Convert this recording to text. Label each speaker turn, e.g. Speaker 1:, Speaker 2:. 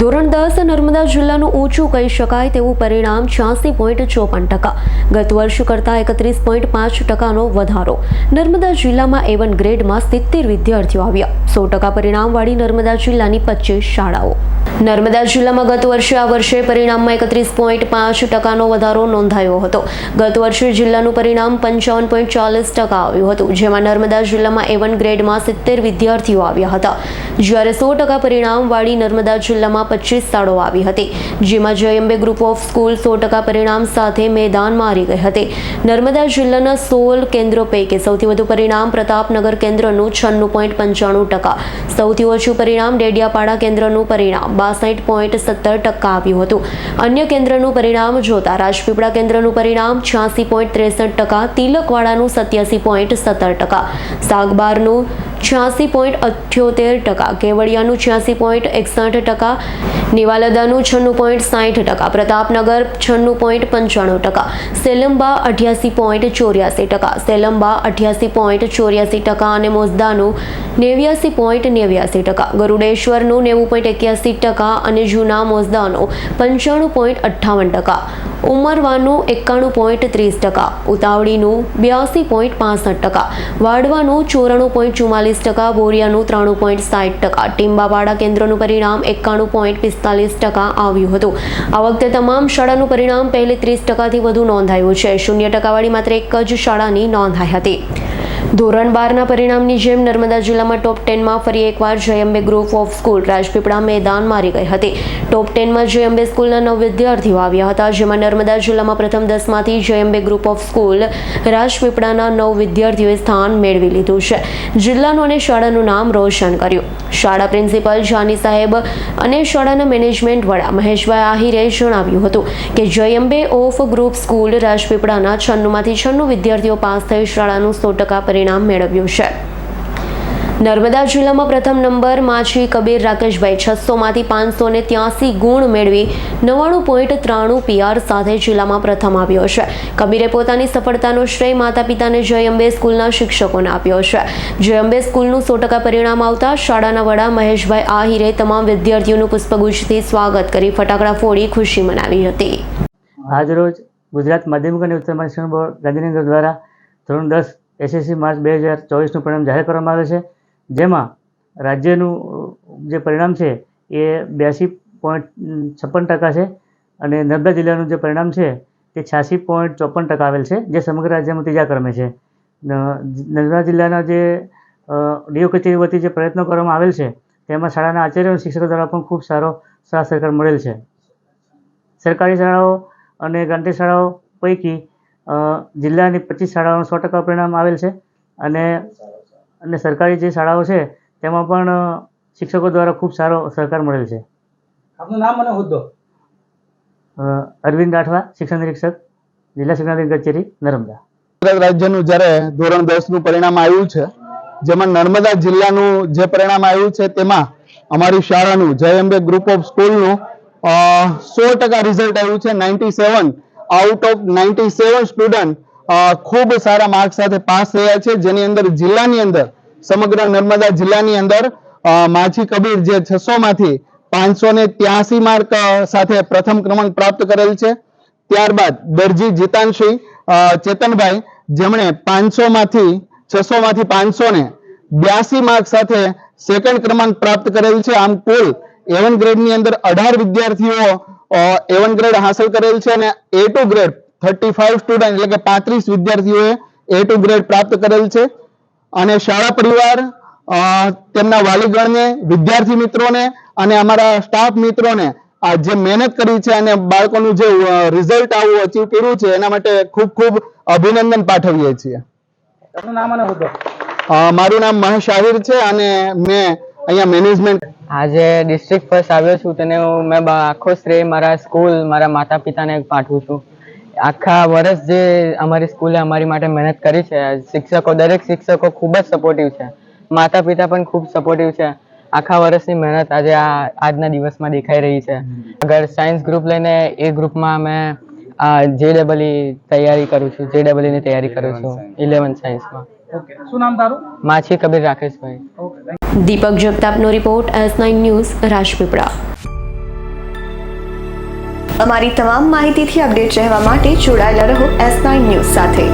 Speaker 1: ધોરણ દસ નર્મદા જિલ્લાનું ઊંચું કહી શકાય તેવું પરિણામ છ્યાસી પોઈન્ટ ચોપન ટકા. ગત વર્ષ કરતાં એકત્રીસ પોઈન્ટ પાંચ ટકાનો વધારો. નર્મદા જિલ્લામાં એવન ગ્રેડમાં સિત્તેર વિદ્યાર્થીઓ આવ્યા. સો ટકા પરિણામવાળી નર્મદા જિલ્લાની પચીસ શાળાઓ. નર્મદા જિલ્લામાં ગત વર્ષે આ વર્ષે પરિણામમાં એકત્રીસ પોઈન્ટ પાંચ ટકાનો વધારો નોંધાયો હતો. ગત વર્ષે જિલ્લાનું પરિણામ પંચાવન પોઈન્ટ ચાલીસ ટકા આવ્યું હતું, જેમાં નર્મદા જિલ્લામાં એવન ગ્રેડમાં સિત્તેર વિદ્યાર્થીઓ આવ્યા હતા. જ્યારે સો ટકા પરિણામવાળી નર્મદા જિલ્લામાં પચીસ શાળાઓ આવી હતી, જેમાં જયંબે ગ્રુપ ઓફ સ્કૂલ સો ટકા પરિણામ સાથે મેદાન મારી ગઈ હતી. નર્મદા જિલ્લાના સોળ કેન્દ્રો પૈકી સૌથી વધુ પરિણામ પ્રતાપનગર કેન્દ્રનું છન્નું પોઈન્ટ પંચાણું ટકા, સૌથી ઓછું પરિણામ ડેડિયાપાડા કેન્દ્રનું પરિણામ બાસઠ પોઈન્ટ સત્તર ટકા આવ્યું હતું. અન્ય કેન્દ્રનું પરિણામ જોતા રાજપીપળા કેન્દ્રનું પરિણામ છ્યાસી પોઈન્ટ ત્રેસઠ ટકા, તિલકવાડાનું સત્યાસી પોઈન્ટ સત્તર ટકા, સાગબારનું છ્યાસી પોઈન્ટ અઠ્યોતેર ટકા, કેવડિયાનું છ્યાસી પોઈન્ટ એકસઠ ટકા, નિવાલદાનું છન્નું પોઈન્ટ સાઠ ટકા, પ્રતાપનગર છન્નું પોઈન્ટ પંચાણું ટકા, સેલંબા અઠ્યાસી પોઈન્ટ ચોર્યાસી ટકા, સેલંબા અઠ્યાસી પોઈન્ટ ચોર્યાસી ટકા અને મોઝદાનું નેવ્યાસી પોઈન્ટ નેવ્યાસી ટકા, ગરુડેશ્વરનું નેવું પોઈન્ટ એક્યાસી ટકા અને જૂના મોસદાનું પંચાણું પોઈન્ટ અઠ્ઠાવન ટકા, ઉમરવાનું એકાણું પોઈન્ટ ત્રીસ ટકા, ઉતાવળીનું બ્યાસી પોઈન્ટ પાસઠ ટકા, વાડવાનું ચોરાણું પોઈન્ટ ચુમ્માલીસ ટકા, બોરિયાનું ત્રાણું પોઈન્ટ સાઠ ટકા ટીમ્બાવાડા કેન્દ્રનું પરિણામ એકાણું પોઈન્ટ પિસ્તાલીસ ટકા આવ્યું હતું. આ વખતે તમામ શાળાનું પરિણામ પહેલી ત્રીસ ટકાથી વધુ નોંધાયું છે. શૂન્ય ટકાવાળી માત્ર એક જ શાળાની નોંધાઈ હતી. ધોરણ બારના પરિણામની જેમ નર્મદા જિલ્લામાં ટોપ ટેનમાં ફરી એકવાર Jayambe group of school Rajpipla મેદાન મારી ગઈ હતી. ટોપ ટેનમાં જયંબે સ્કૂલના નવ વિદ્યાર્થીઓ આવ્યા હતા, જેમાં નર્મદા જિલ્લામાં પ્રથમ દસમાંથી જયંબે ગ્રુપ ઓફ સ્કૂલ રાજપીપળાના નવ વિદ્યાર્થીઓએ સ્થાન મેળવી લીધું છે. જિલ્લાનું અને શાળાનું નામ રોશન કર્યું. શાળા પ્રિન્સિપાલ જાની સાહેબ અને શાળાના મેનેજમેન્ટ વડા મહેશભાઈ આહિરે જણાવ્યું હતું કે જયંબે ઓફ ગ્રુપ સ્કૂલ રાજપીપળાના છન્નુંમાંથી છન્નું વિદ્યાર્થીઓ પાસ થઈ, શાળાનું સો ટકા પરિણામ મેળવ્યું છે. નર્મદા જિલ્લામાં પ્રથમ નંબર માછી કબીર રાકેશભાઈ છસોમાંથી પાંચસો ને ત્યાસી ગુણ મેળવી નવ્વાણું પોઈન્ટ ત્રાણું પીઆર સાથે જિલ્લામાં પ્રથમ આવ્યો છે. કબીરે પોતાની સફળતાનો શ્રેય માતા પિતાને જયંબે સ્કૂલના શિક્ષકોને આપ્યો છે. જય અંબે સ્કૂલનું સો ટકા પરિણામ આવતા શાળાના વડા મહેશભાઈ આહિરે તમામ વિદ્યાર્થીઓનું પુષ્પગુચ્છથી સ્વાગત કરી ફટાકડા ફોડી ખુશી મનાવી હતી.
Speaker 2: આજરોજ ગુજરાત માધ્યમિક અને ઉચ્ચ માધ્યમિક બોર્ડ ગાંધીનગર દ્વારા ધોરણ દસ એસએસસી માર્ચ બે હજાર ચોવીસનું પરિણામ જાહેર કરવામાં આવે છે. જેમાં રાજ્યનું જે પરિણામ છે એ બ્યાસી પોઈન્ટ છપ્પન ટકા છે અને નર્મદા જિલ્લાનું જે પરિણામ છે તે છ્યાસી પોઈન્ટ ચોપન ટકા આવેલ છે, જે સમગ્ર રાજ્યમાં ત્રીજા ક્રમે છે નર્મદા જિલ્લાના જે ડીઓ કચેરી વતી જે પ્રયત્નો કરવામાં આવેલ છે તેમાં શાળાના આચાર્ય અને શિક્ષકો દ્વારા પણ ખૂબ સારો સાથ સહકાર મળેલ છે. સરકારી શાળાઓ અને ગ્રાન્ટેડ શાળાઓ પૈકી જિલ્લાની પચીસ શાળાઓનું સો ટકા પરિણામ આવેલ છે. અને અને સરકારી જે શાળાઓ છે તેમાં પણ શિક્ષકો દ્વારા ખૂબ સારો સહકાર મળેલ છે.
Speaker 3: આપનું નામ અને હોદ્દો?
Speaker 2: અરવિંદ રાઠવા શિક્ષણ નિરીક્ષક જિલ્લા શિક્ષણ કચેરી નર્મદા.
Speaker 4: ગુજરાત રાજ્યનું જ્યારે ધોરણ દસનું પરિણામ આવ્યું છે જેમાં નર્મદા જિલ્લાનું જે પરિણામ આવ્યું છે તેમાં અમારી શાળાનું જય અંબે ગ્રુપ ઓફ સ્કૂલનું સો ટકા રિઝલ્ટ આવ્યું છે ninety seven out of ninety seven student ખૂબ સારા માર્ક સાથે પાસ થયા છે. જેની અંદર જિલ્લાની અંદર, સમગ્ર નર્મદા જિલ્લાની અંદર માછી કબીર જે છસો માંથી પાંચસો ને ત્યાસી માર્ક સાથે પ્રથમ ક્રમાંક પ્રાપ્ત કરેલ છે. ત્યારબાદ દરજી જીતાનસિંહ ચેતનભાઈ, જેમણે પાંચસો માંથી, છસો માંથી પાંચસો ને બ્યાસી માર્ક સાથે સેકન્ડ ક્રમાંક પ્રાપ્ત કરેલ છે. આમ કુલ એવન ગ્રેડની અંદર અઢાર વિદ્યાર્થીઓ એવન ગ્રેડ હાંસલ કરેલ છે અને A two grade thirty five student એટલે કે પાંત્રીસ વિદ્યાર્થીઓએ એ ટુ ગ્રેડ પ્રાપ્ત કરેલ છે. અને શાળા પરિવાર તેમના વાલીગણને વિદ્યાર્થી મિત્રોને અને અમારા સ્ટાફ મિત્રોને આ જે મહેનત કરી છે અને બાળકોનું જે રિઝલ્ટ આવું અચીવ કર્યું છે એના માટે ખૂબ ખૂબ અભિનંદન પાઠવીએ છીએ. મારું નામ મહેશ આહિર છે અને મેં અહીંયા મેનેજમેન્ટ
Speaker 5: આજે ડિસ્ટ્રિક્ટ ફર્સ્ટ આવ્યો છું તેને હું મેં આખો શ્રેય મારા સ્કૂલ મારા માતા પિતાને પાઠવું છું. આખા વર્ષ જે અમારી સ્કૂલે અમારી માટે મહેનત કરી છે શિક્ષકો દરેક શિક્ષકો ખૂબ જ સપોર્ટિવ છે. માતા પિતા પણ ખૂબ સપોર્ટિવ છે. આખા વર્ષની મહેનત આજે આ આજના દિવસમાં દેખાઈ રહી છે. અગર સાયન્સ ગ્રુપ લઈને એ ગ્રુપમાં મેં જે ડબલ તૈયારી કરું છું જે ની તૈયારી કરું છું ઇલેવન સાયન્સમાં
Speaker 3: શું નામ તારું?
Speaker 5: માછી કબીર રાકેશભાઈ.
Speaker 1: Deepak જગતાપનો report S nine news Rajpipla.
Speaker 6: અમારી તમામ માહિતીથી અપડેટ રહેવા માટે જોડાયેલા રહો એસ નાઇન ન્યૂઝ સાથે.